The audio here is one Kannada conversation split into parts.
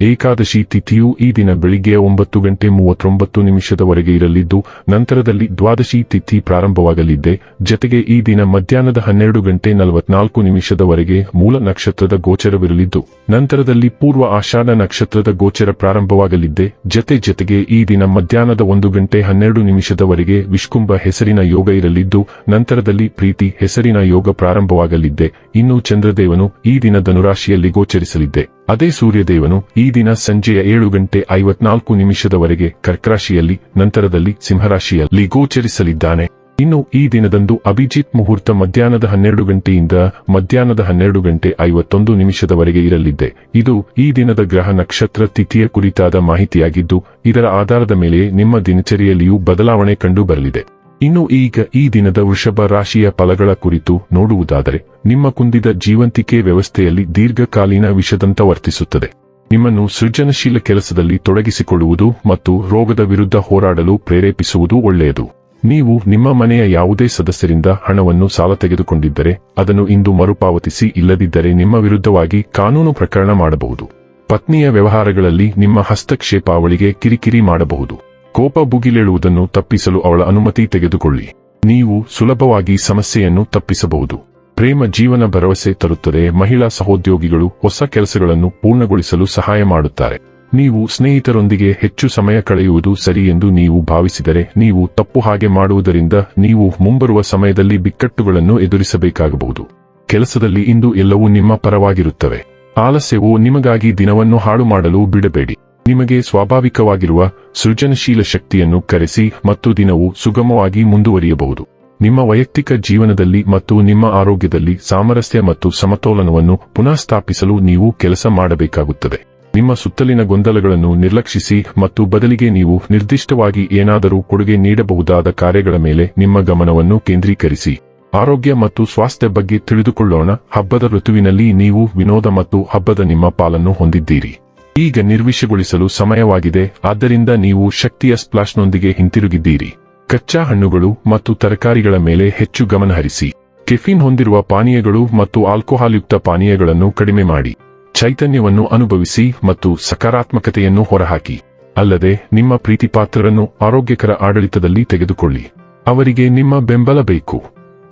ಏಕಾದಶಿ ತಿಥಿಯು ಈ ದಿನ ಬೆಳಿಗ್ಗೆ ಒಂಬತ್ತು ಗಂಟೆ ಮೂವತ್ತೊಂಬತ್ತು ನಿಮಿಷದವರೆಗೆ ಇರಲಿದ್ದು, ನಂತರದಲ್ಲಿ ದ್ವಾದಶಿ ತಿಥಿ ಪ್ರಾರಂಭವಾಗಲಿದ್ದೆ ಜತೆಗೆ ಈ ದಿನ ಮಧ್ಯಾಹ್ನದ ಹನ್ನೆರಡು ಗಂಟೆ ನಲವತ್ನಾಲ್ಕು ನಿಮಿಷದವರೆಗೆ ಮೂಲ ನಕ್ಷತ್ರದ ಗೋಚರವಿರಲಿದ್ದು, ನಂತರದಲ್ಲಿ ಪೂರ್ವ ಆಷಾಢ ನಕ್ಷತ್ರದ ಗೋಚರ ಪ್ರಾರಂಭವಾಗಲಿದ್ದೆ ಜತೆ ಜತೆಗೆ ಈ ದಿನ ಮಧ್ಯಾಹ್ನದ ಒಂದು ಗಂಟೆ ಹನ್ನೆರಡು ನಿಮಿಷದವರೆಗೆ ವಿಷ್ಕುಂಭ ಹೆಸರಿನ ಯೋಗ ಇರಲಿದ್ದು, ನಂತರದಲ್ಲಿ ಪ್ರೀತಿ ಹೆಸರಿನ ಯೋಗ ಪ್ರಾರಂಭವಾಗಲಿದ್ದೆ ಇನ್ನು ಚಂದ್ರದೇವನು ಈ ದಿನ ಧನುರಾಶಿಯಲ್ಲಿ ಗೋಚರಿಸಲಿದ್ದೆ ಅದೇ ಸೂರ್ಯದೇವನು ಈ ದಿನ ಸಂಜೆಯ ಏಳು ಗಂಟೆ ಐವತ್ನಾಲ್ಕು ನಿಮಿಷದವರೆಗೆ ಕರ್ಕರಾಶಿಯಲ್ಲಿ, ನಂತರದಲ್ಲಿ ಸಿಂಹರಾಶಿಯಲ್ಲಿ ಗೋಚರಿಸಲಿದ್ದಾನೆ. ಇನ್ನು ಈ ದಿನದಂದು ಅಭಿಜಿತ್ ಮುಹೂರ್ತ ಮಧ್ಯಾಹ್ನದ ಹನ್ನೆರಡು ಗಂಟೆಯಿಂದ ಮಧ್ಯಾಹ್ನದ ಹನ್ನೆರಡು ಗಂಟೆ ಐವತ್ತೊಂದು ನಿಮಿಷದವರೆಗೆ ಇರಲಿದ್ದೆ. ಇದು ಈ ದಿನದ ಗ್ರಹ ನಕ್ಷತ್ರ ತಿಥಿಯ ಕುರಿತಾದ ಮಾಹಿತಿಯಾಗಿದ್ದು, ಇದರ ಆಧಾರದ ಮೇಲೆ ನಿಮ್ಮ ದಿನಚರಿಯಲ್ಲಿಯೂ ಬದಲಾವಣೆ ಕಂಡು ಬರಲಿದೆ ಇನ್ನು ಈಗ ಈ ದಿನದ ವೃಷಭ ರಾಶಿಯ ಫಲಗಳ ಕುರಿತು ನೋಡುವುದಾದರೆ, ನಿಮ್ಮ ಕುಂದಿದ ಜೀವಂತಿಕೆ ವ್ಯವಸ್ಥೆಯಲ್ಲಿ ದೀರ್ಘಕಾಲೀನ ವಿಷದಂತ ವರ್ತಿಸುತ್ತದೆ. ನಿಮ್ಮನ್ನು ಸೃಜನಶೀಲ ಕೆಲಸದಲ್ಲಿ ತೊಡಗಿಸಿಕೊಳ್ಳುವುದು ಮತ್ತು ರೋಗದ ವಿರುದ್ಧ ಹೋರಾಡಲು ಪ್ರೇರೇಪಿಸುವುದು ಒಳ್ಳೆಯದು. ನೀವು ನಿಮ್ಮ ಮನೆಯ ಯಾವುದೇ ಸದಸ್ಯರಿಂದ ಹಣವನ್ನು ಸಾಲ ತೆಗೆದುಕೊಂಡಿದ್ದರೆ, ಅದನ್ನು ಇಂದು ಮರುಪಾವತಿಸಿ ಇಲ್ಲದಿದ್ದರೆ ನಿಮ್ಮ ವಿರುದ್ಧವಾಗಿ ಕಾನೂನು ಪ್ರಕರಣ ಮಾಡಬಹುದು. ಪತ್ನಿಯ ವ್ಯವಹಾರಗಳಲ್ಲಿ ನಿಮ್ಮ ಹಸ್ತಕ್ಷೇಪ ಅವಳಿಗೆ ಕಿರಿಕಿರಿ ಮಾಡಬಹುದು. ಕೋಪ ಭುಗಿಲೇಳುವುದನ್ನು ತಪ್ಪಿಸಲು ಅವಳ ಅನುಮತಿ ತೆಗೆದುಕೊಳ್ಳಿ. ನೀವು ಸುಲಭವಾಗಿ ಸಮಸ್ಯೆಯನ್ನು ತಪ್ಪಿಸಬಹುದು. ಪ್ರೇಮ ಜೀವನ ಭರವಸೆ ತರುತ್ತದೆ, ಮಹಿಳಾ ಸಹೋದ್ಯೋಗಿಗಳು ಹೊಸ ಕೆಲಸಗಳನ್ನು ಪೂರ್ಣಗೊಳಿಸಲು ಸಹಾಯ ಮಾಡುತ್ತಾರೆ. ನೀವು ಸ್ನೇಹಿತರೊಂದಿಗೆ ಹೆಚ್ಚು ಸಮಯ ಕಳೆಯುವುದು ಸರಿ ಎಂದು ನೀವು ಭಾವಿಸಿದರೆ ನೀವು ತಪ್ಪು ಹಾಗೆ ಮಾಡುವುದರಿಂದ ನೀವು ಮುಂಬರುವ ಸಮಯದಲ್ಲಿ ಬಿಕ್ಕಟ್ಟುಗಳನ್ನು ಎದುರಿಸಬೇಕಾಗಬಹುದು. ಕೆಲಸದಲ್ಲಿ ಇಂದು ಎಲ್ಲವೂ ನಿಮ್ಮ ಪರವಾಗಿರುತ್ತವೆ. ಆಲಸ್ಯವು ನಿಮಗಾಗಿ ದಿನವನ್ನು ಹಾಳು ಮಾಡಲು ಬಿಡಬೇಡಿ. ನಿಮಗೆ ಸ್ವಾಭಾವಿಕವಾಗಿರುವ ಸೃಜನಶೀಲ ಶಕ್ತಿಯನ್ನು ಕರೆಸಿ ಮತ್ತು ದಿನವು ಸುಗಮವಾಗಿ ಮುಂದುವರಿಯಬಹುದು. ನಿಮ್ಮ ವೈಯಕ್ತಿಕ ಜೀವನದಲ್ಲಿ ಮತ್ತು ನಿಮ್ಮ ಆರೋಗ್ಯದಲ್ಲಿ ಸಾಮರಸ್ಯ ಮತ್ತು ಸಮತೋಲನವನ್ನು ಪುನಃ ಸ್ಥಾಪಿಸಲು ನೀವು ಕೆಲಸ ಮಾಡಬೇಕಾಗುತ್ತದೆ. ನಿಮ್ಮ ಸುತ್ತಲಿನ ಗೊಂದಲಗಳನ್ನು ನಿರ್ಲಕ್ಷಿಸಿ ಮತ್ತು ಬದಲಿಗೆ ನೀವು ನಿರ್ದಿಷ್ಟವಾಗಿ ಏನಾದರೂ ಕೊಡುಗೆ ನೀಡಬಹುದಾದ ಕಾರ್ಯಗಳ ಮೇಲೆ ನಿಮ್ಮ ಗಮನವನ್ನು ಕೇಂದ್ರೀಕರಿಸಿ. ಆರೋಗ್ಯ ಮತ್ತು ಸ್ವಾಸ್ಥ್ಯ ಬಗ್ಗೆ ತಿಳಿದುಕೊಳ್ಳೋಣ. ಹಬ್ಬದ ಋತುವಿನಲ್ಲಿ ನೀವು ವಿನೋದ ಮತ್ತು ಹಬ್ಬದ ನಿಮ್ಮ ಪಾಲನ್ನು ಹೊಂದಿದ್ದೀರಿ. ಈಗ ನಿರ್ವಿಷಗೊಳಿಸಲು ಸಮಯವಾಗಿದೆ. ಆದ್ದರಿಂದ ನೀವು ಶಕ್ತಿಯ ಸ್ಪ್ಲಾಶ್ನೊಂದಿಗೆ ಹಿಂತಿರುಗಿದ್ದೀರಿ. ಕಚ್ಚಾ ಹಣ್ಣುಗಳು ಮತ್ತು ತರಕಾರಿಗಳ ಮೇಲೆ ಹೆಚ್ಚು ಗಮನಹರಿಸಿ ಕೆಫಿನ್ ಹೊಂದಿರುವ ಪಾನೀಯಗಳು ಮತ್ತು ಆಲ್ಕೋಹಾಲ್ಯುಕ್ತ ಪಾನೀಯಗಳನ್ನು ಕಡಿಮೆ ಮಾಡಿ. ಚೈತನ್ಯವನ್ನು ಅನುಭವಿಸಿ ಮತ್ತು ಸಕಾರಾತ್ಮಕತೆಯನ್ನು ಹೊರಹಾಕಿ. ಅಲ್ಲದೆ, ನಿಮ್ಮ ಪ್ರೀತಿಪಾತ್ರರನ್ನು ಆರೋಗ್ಯಕರ ಆಡಳಿತದಲ್ಲಿ ತೆಗೆದುಕೊಳ್ಳಿ. ಅವರಿಗೆ ನಿಮ್ಮ ಬೆಂಬಲ ಬೇಕು.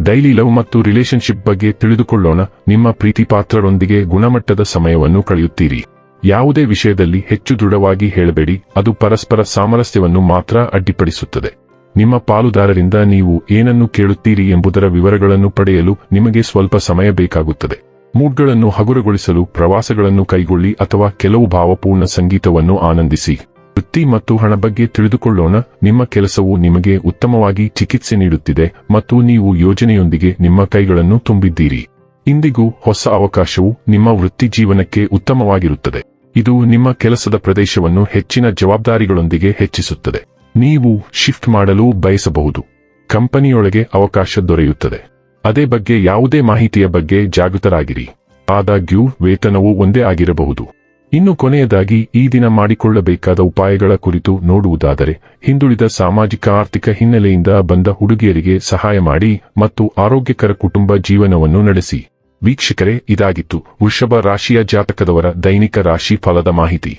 ಡೈಲಿ ಲವ್ ಮತ್ತು ರಿಲೇಶನ್ಶಿಪ್ ಬಗ್ಗೆ ತಿಳಿದುಕೊಳ್ಳೋಣ. ನಿಮ್ಮ ಪ್ರೀತಿಪಾತ್ರರೊಂದಿಗೆ ಗುಣಮಟ್ಟದ ಸಮಯವನ್ನು ಕಳೆಯುತ್ತೀರಿ. ಯಾವುದೇ ವಿಷಯದಲ್ಲಿ ಹೆಚ್ಚು ದೃಢವಾಗಿ ಹೇಳಬೇಡಿ. ಅದು ಪರಸ್ಪರ ಸಾಮರಸ್ಯವನ್ನು ಮಾತ್ರ ಅಡ್ಡಿಪಡಿಸುತ್ತದೆ. ನಿಮ್ಮ ಪಾಲುದಾರರಿಂದ ನೀವು ಏನನ್ನು ಕೇಳುತ್ತೀರಿ ಎಂಬುದರ ವಿವರಗಳನ್ನು ಪಡೆಯಲು ನಿಮಗೆ ಸ್ವಲ್ಪ ಸಮಯ ಬೇಕಾಗುತ್ತದೆ. ಮೂಡ್ಗಳನ್ನು ಹಗುರಗೊಳಿಸಲು ಪ್ರವಾಸಗಳನ್ನು ಕೈಗೊಳ್ಳಿ ಅಥವಾ ಕೆಲವು ಭಾವಪೂರ್ಣ ಸಂಗೀತವನ್ನು ಆನಂದಿಸಿ. ವೃತ್ತಿ ಮತ್ತು ಹಣ ಬಗ್ಗೆ ತಿಳಿದುಕೊಳ್ಳೋಣ. ನಿಮ್ಮ ಕೆಲಸವು ನಿಮಗೆ ಉತ್ತಮವಾಗಿ ಚಿಕಿತ್ಸೆ ನೀಡುತ್ತಿದೆ ಮತ್ತು ನೀವು ಯೋಜನೆಯೊಂದಿಗೆ ನಿಮ್ಮ ಕೈಗಳನ್ನು ತುಂಬಿದ್ದೀರಿ. ಇಂದಿಗೂ ಹೊಸ ಅವಕಾಶವು ನಿಮ್ಮ ವೃತ್ತಿ ಜೀವನಕ್ಕೆ ಉತ್ತಮವಾಗಿರುತ್ತದೆ. ಇದು ನಿಮ್ಮ ಕೆಲಸದ ಪ್ರದೇಶವನ್ನು ಹೆಚ್ಚಿನ ಜವಾಬ್ದಾರಿಗಳೊಂದಿಗೆ ಹೆಚ್ಚಿಸುತ್ತದೆ. ನೀವು ಶಿಫ್ಟ್ ಮಾಡಲು ಬಯಸಬಹುದು. ಕಂಪನಿಯೊಳಗೆ ಅವಕಾಶ ದೊರೆಯುತ್ತದೆ. ಅದೇ ಬಗ್ಗೆ ಯಾವುದೇ ಮಾಹಿತಿಯ ಬಗ್ಗೆ ಜಾಗೃತರಾಗಿರಿ. ಆದಾಗ್ಯೂ, ವೇತನವು ಒಂದೇ ಆಗಿರಬಹುದು. ಇನ್ನು ಕೊನೆಯದಾಗಿ, ಈ ದಿನ ಮಾಡಿಕೊಳ್ಳಬೇಕಾದ ಉಪಾಯಗಳ ಕುರಿತು ನೋಡುವುದಾದರೆ, ಹಿಂದುಳಿದ ಸಾಮಾಜಿಕ ಆರ್ಥಿಕ ಹಿನ್ನೆಲೆಯಿಂದ ಬಂದ ಹುಡುಗಿಯರಿಗೆ ಸಹಾಯ ಮಾಡಿ ಮತ್ತು ಆರೋಗ್ಯಕರ ಕುಟುಂಬ ಜೀವನವನ್ನು ನಡೆಸಿ. ವೀಕ್ಷಕರೇ, ಇದಾಗಿತ್ತು ವೃಷಭ ರಾಶಿಯ ಜಾತಕದವರ ದೈನಿಕ ರಾಶಿ ಫಲದ ಮಾಹಿತಿ.